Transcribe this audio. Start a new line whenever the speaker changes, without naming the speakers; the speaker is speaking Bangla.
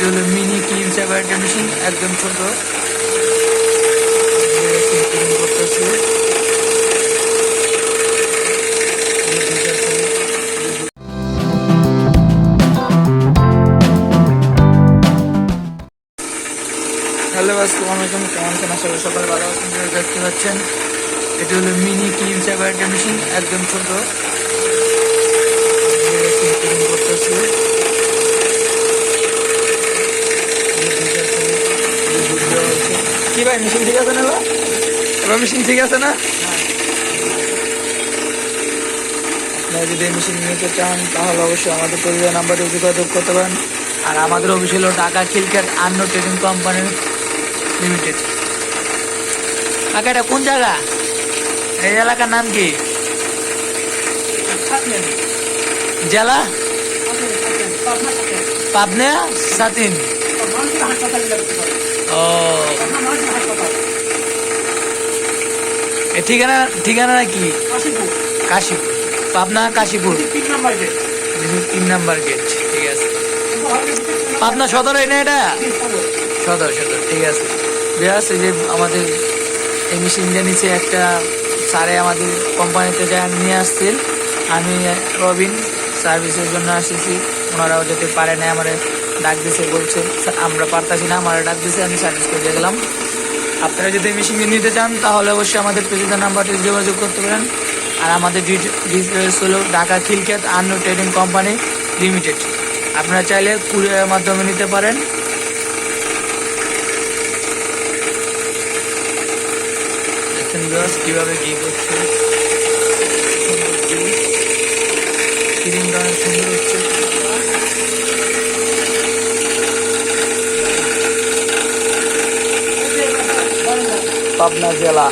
এটি হলো মিনি ক্লিন চাপার একটা মেশিন, একদম ছোট। হ্যালো আসসালামু আলাইকুম। কেমন আশা করি সকালে ভালো আছেন দেখতে পাচ্ছেন। এটি হলো মিনি ক্লিন চাপার একটা মেশিন, একদম ছোট। কি ভাই মেশিন ঠিক আছে না এবার? মেশিন ঠিক আছে না? যদি মেশিন নিতে চান, তাহলে অবশ্যই আমাদের পরিবার নাম্বারে যোগাযোগ করতে পারেন। আর আমাদের অফিস হলো ঢাকা খিলক্যাট আন্ন ট্রেডিং কোম্পানি লিমিটেড কাকা কোন জায়গা? এই এলাকার নাম কি? জেলা? পাবনা সাতিন। ও। এ ঠিকানা ঠিকানা কি? কাশীপুর। পাবনা কাশীপুর? তিন নাম্বার গেট। ঠিক আছে। পাবনা সদর না এটা? সদর। সদর ঠিক আছে। বিরাজ যে আমাদের এই মেশিনটা নিচে একটা স্যারে আমাদের কোম্পানিতে যা নিয়ে আসছিল আমি রবিন সার্ভিসের জন্য আসতেছি। ওনারাও যেতে পারে না আমার ডাক দিছে বলছে আমরা পারতাছি না আমার ডাক দিছে আমি সার্ভিস করে গেলাম। আপনারা যদি মেশিন নিতে চান, তাহলে অবশ্যই আমাদের প্রেসিডেন্ট নাম্বারটি যোগাযোগ করতে পারেন। আর আমাদের ডিটেলস হলো ঢাকা খিলখ্যাত আন্ন ট্রেডিং কোম্পানি লিমিটেড। আপনারা চাইলে কুরিয়ারের মাধ্যমে নিতে পারেন। কীভাবে কি করছে। সুন্দর পাবনা জেলা।